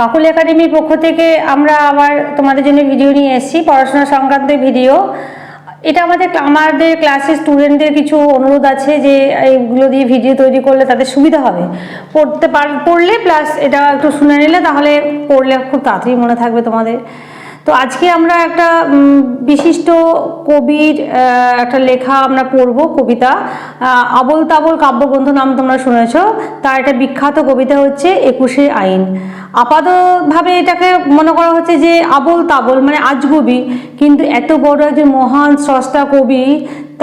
কাকুল একাডেমির পক্ষ থেকে আমরা আবার তোমাদের জন্য ভিডিও নিয়ে এসেছি, পড়াশোনা সংক্রান্ত ভিডিও। এটা আমাদের আমাদের ক্লাসের স্টুডেন্টদের কিছু অনুরোধ আছে যে এইগুলো দিয়ে ভিডিও তৈরি করলে তাদের সুবিধা হবে। পড়তে পার পড়লে প্লাস এটা একটু শুনে নিলে তাহলে পড়লে খুব তাড়াতাড়ি মনে থাকবে তোমাদের। তো আজকে আমরা একটা বিশিষ্ট কবির একটা লেখা আমরা পড়ব, কবিতা। আবল তাবল কাব্যগ্রন্থ নাম তোমরা শুনেছ। তার একটা বিখ্যাত কবিতা হচ্ছে একুশে আইন। আপাতভাবে এটাকে মনে করা হচ্ছে যে আবল তাবল মানে আজগুবি। কিন্তু এত বড় একজন মহান স্রষ্টা কবি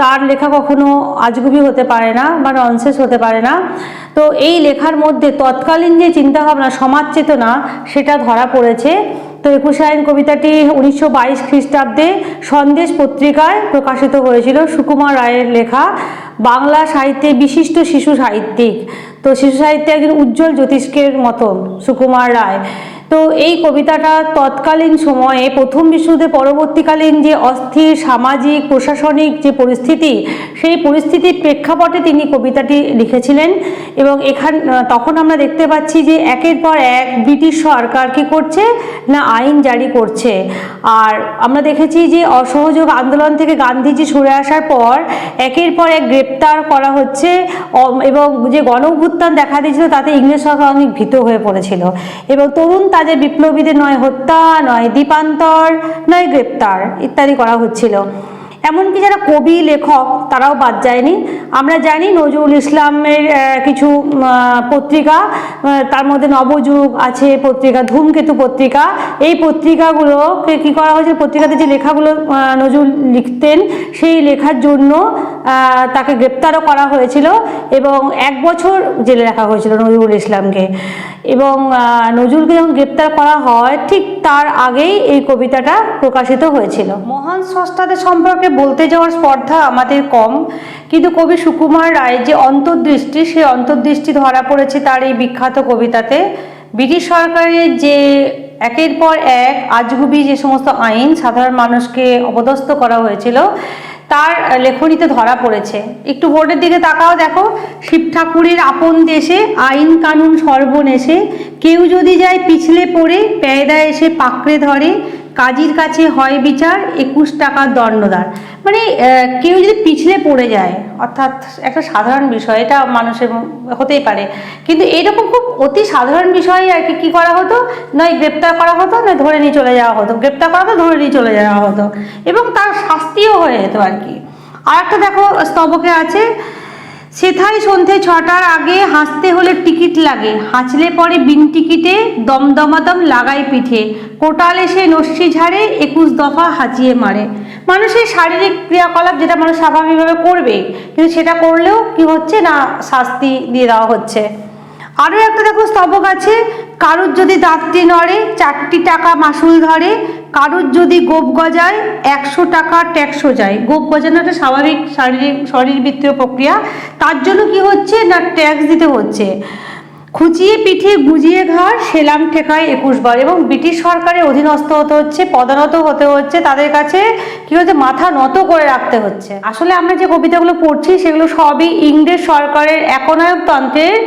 তার লেখা কখনো আজগুবি হতে পারে না বা ননসেস হতে পারে না। তো এই লেখার মধ্যে তৎকালীন যে চিন্তাভাবনা সমাজ চেতনা, সেটা ধরা পড়েছে। তো একুশে আইন কবিতাটি উনিশশো বাইশ খ্রিস্টাব্দে সন্দেশ পত্রিকায় প্রকাশিত হয়েছিল, সুকুমার রায়ের লেখা, বাংলা সাহিত্যে বিশিষ্ট শিশু সাহিত্যিক। তো শিশু সাহিত্যে একজন উজ্জ্বল জ্যোতিষ্কের মতন সুকুমার রায়। তো এই কবিতাটা তৎকালীন সময়ে প্রথম বিশ্বযুদ্ধের পরবর্তীকালীন যে অস্থির সামাজিক, প্রশাসনিক যে পরিস্থিতি, সেই পরিস্থিতির প্রেক্ষাপটে তিনি কবিতাটি লিখেছিলেন এবং এখান, তখন আমরা দেখতে পাচ্ছি যে একের পর এক ব্রিটিশ সরকার কি করছে? না, আইন জারি করছে। আর আমরা দেখেছি যে অসহযোগ আন্দোলন থেকে গান্ধীজি সরে আসার পর একের পর এক গ্রেপ্তার করা হচ্ছে এবং যে গণ দেখা দিয়েছিল তাতে ইংরেজ সরকার অনেক ভীত হয়ে পড়েছিল। এবং তরুণ তাদের বিপ্লবীদের নয় হত্যা নয় দ্বীপান্তর নয় গ্রেপ্তার ইত্যাদি করা হচ্ছিল। এমনকি যারা কবি, লেখক, তারাও বাদ যায়নি। আমরা জানি নজরুল ইসলামের কিছু পত্রিকা তার মধ্যে নবযুগ আছে, পত্রিকা, ধূমকেতু পত্রিকা। এই পত্রিকাগুলোকে কী করা হয়েছে? পত্রিকাতে যে লেখাগুলো নজরুল লিখতেন, সেই লেখার জন্য তাকে গ্রেপ্তারও করা হয়েছিল এবং এক বছর জেলে রাখা হয়েছিল নজরুল ইসলামকে। এবং নজরুলকে যখন গ্রেপ্তার করা হয়, ঠিক তার আগেই এই কবিতাটা প্রকাশিত হয়েছিল। মহান স্রষ্টাদের সম্পর্কে বলতে যাওয়ার স্পর্ধা আমাদের কম। কিন্তু কবি সুকুমার রায় যে অন্তর্দৃষ্টি সেই অন্তর্দৃষ্টি ধরা পড়েছে তার এই বিখ্যাত কবিতাতে। ব্রিটিশ সরকারের যে একের পর এক আজগুবি যে সমস্ত আইন সাধারণ মানুষকে অপদস্থ করা হয়েছিল, তার লেখনীতে ধরা পড়েছে। একটু বোর্ডের দিকে তাকাও দেখো, শিব ঠাকুরের আপন দেশে আইন কানুন সর্বনেশে, কেউ যদি যায় পিছলে পড়ে পেয়দা এসে পাকড়ে ধরে কাজীর কাছে হয় বিচার, একুশ টাকার দণ্ডদার মানে কেউ যদি পিছলে পড়ে যায়, অর্থাৎ একটা সাধারণ বিষয়, এটা মানুষের হতেই পারে। কিন্তু এরকম খুব অতি সাধারণ বিষয়ে আর কি, কী করা হতো? নয়, গ্রেপ্তার করা হতো, নয়, ধরে নিয়ে চলে যাওয়া হতো। গ্রেপ্তার করা হতো, ধরে নিয়ে চলে যাওয়া হতো। এবং তার শাস্তিও হয়ে যেত আর কি। আর একটা দেখো, স্তবকে আছে সেথায় সন্ধে ছটার আগে হাসতে হলে টিকিট লাগে। হাঁচলে পরে বিন টিকিটে দমদমাদম লাগাই পিঠে। কোটাল এসে নস্যি ঝাড়ে, একুশ দফা হাঁচিয়ে মারে। মানুষের শারীরিক ক্রিয়াকলাপ যেটা মানুষ স্বাভাবিকভাবে করবে, কিন্তু সেটা করলেও কি হচ্ছে? না শাস্তি দিয়ে দেওয়া হচ্ছে। আরও একটা দেখো স্তবক আছে, কারুর যদি দাঁতটি নড়ে, চারটি টাকা মাসুল ধরে, কারুর যদি গোপ গজায়, একশো টাকা ট্যাক্সও যায়। গোপ গজানো একটা স্বাভাবিক শারীরিক, শরীরবৃত্তীয় প্রক্রিয়া। তার জন্য কি হচ্ছে না ট্যাক্স দিতে হচ্ছে? খুঁচিয়ে পিঠে গুজিয়ে ঘাড়, সেলাম ঠেকায় একুশ বার। এবং ব্রিটিশ সরকারের অধীনস্থ হতে হচ্ছে পদানত হতে হচ্ছে, তাদের কাছে কি হচ্ছে, মাথা নত করে রাখতে হচ্ছে। আসলে আমরা যে কবিতাগুলো পড়ছি, সেগুলো সবই ইংরেজ সরকারের একনায়কতন্ত্রের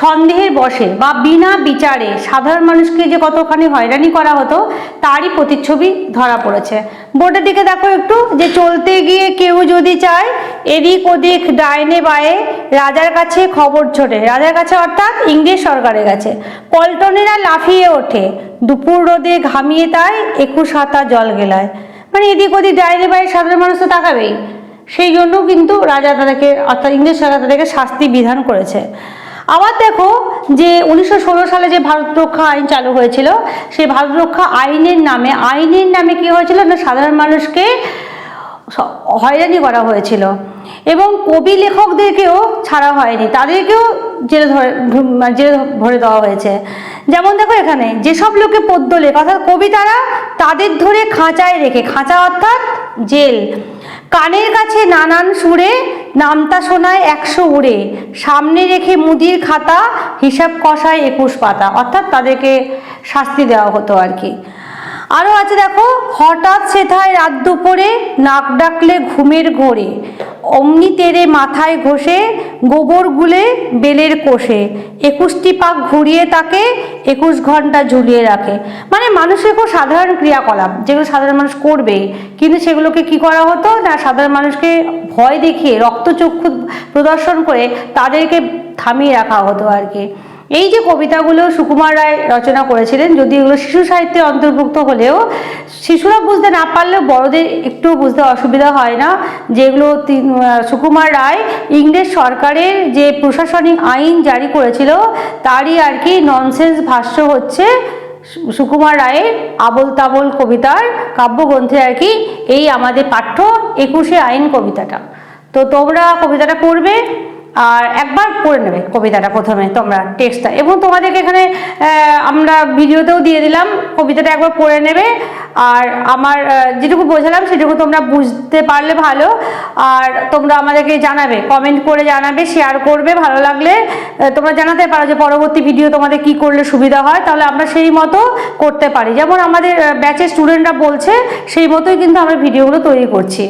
সন্দেহের বসে বা বিনা বিচারে সাধারণ মানুষকে যে কতখানি হয়রানি করা হতো, তারই প্রতিচ্ছবি ধরা পড়েছে। বোর্ডের দিকে দেখো একটু, যে চলতে গিয়ে কেউ যদি চায়, এদিক ওদিক ডাইনে বায়ে রাজার কাছে খবর ছোটে। রাজার কাছে অর্থাৎ ইংরেজ সরকারের কাছে। পল্টনেরা লাফিয়ে ওঠে। দুপুর রোদে ঘামিয়ে তাই একুশ হাতা জল গেলায়। মানে এদিক ওদিক ডাইনে বায়ে সাধারণ মানুষ তো তাকাবেই। সেই জন্য কিন্তু রাজা তাদেরকে, অর্থাৎ ইংরেজ সরকার তাদেরকে শাস্তি বিধান করেছে। আবার দেখো যে উনিশশো ষোলো সালে যে ভারত রক্ষা আইন চালু হয়েছিল, সেই ভারত রক্ষা আইনের নামে আইনের নামে কি হয়েছিল না সাধারণ মানুষকে হয়রানি করা হয়েছিল? এবং কবি লেখকদেরকেও ছাড়া হয়নি, তাদেরকেও জেলে ধরে মানে জেলে ভরে দেওয়া হয়েছে। যেমন দেখো এখানে, যেসব লোকে পদ্য লেখ, অর্থাৎ কবিতারা তাদের ধরে খাঁচায় রেখে, খাঁচা অর্থাৎ জেল, কানের কাছে নানান সুরে নামতা শোনায় একশো উড়ে। সামনে রেখে মুদির খাতা, হিসাব কষায় একুশ পাতা। অর্থাৎ তাদেরকে শাস্তি দেওয়া হতো আর কি। আরও আছে দেখো, হঠাৎ সেথায় রাত দুপুরে নাক ডাকলে ঘুমের ঘোরে, অমনি তেরে মাথায় ঘষে গোবর গুলে বেলের কোষে, একুশটি পাক ঘুরিয়ে তাকে একুশ ঘণ্টা ঝুলিয়ে রাখে। মানে মানুষের খুব সাধারণ ক্রিয়াকলাপ, যেগুলো সাধারণ মানুষ করবে, কিন্তু সেগুলোকে কি করা হতো? না, সাধারণ মানুষকে ভয় দেখিয়ে, রক্তচক্ষু প্রদর্শন করে তাদেরকে থামিয়ে রাখা হতো আর কি। এই যে কবিতাগুলো সুকুমার রায় রচনা করেছিলেন, যদি এগুলো শিশু সাহিত্যে অন্তর্ভুক্ত হলেও, শিশুরা বুঝতে না পারলেও বড়দের একটু বুঝতে অসুবিধা হয় না, যেগুলো সুকুমার রায় ইংরেজ সরকারের যে প্রশাসনিক আইন জারি করেছিল, তারই আর কি ননসেন্স ভাষ্য হচ্ছে সুকুমার রায়ের আবল তাবল কবিতার কাব্যগ্রন্থে আর কি এই আমাদের পাঠ্য একুশে আইন কবিতাটা। তো তোমরা কবিতাটা পড়বে আর একবার পড়ে নেবে কবিতাটা প্রথমে তোমরা, টেক্সটটা। এবং তোমাদেরকে এখানে আমরা ভিডিওতেও দিয়ে দিলাম, কবিতাটা একবার পড়ে নেবে। আর আমার যেটুকু বোঝালাম সেটুকু তোমরা বুঝতে পারলে ভালো। আর তোমরা আমাদেরকে জানাবে কমেন্ট করে জানাবে শেয়ার করবে ভালো লাগলে। তোমরা জানাতে পারো যে পরবর্তী ভিডিও তোমাদের কি করলে সুবিধা হয়, তাহলে আমরা সেই মতো করতে পারি। যেমন আমাদের ব্যাচের স্টুডেন্টরা বলছে, সেই মতোই কিন্তু আমরা ভিডিওগুলো তৈরি করছি।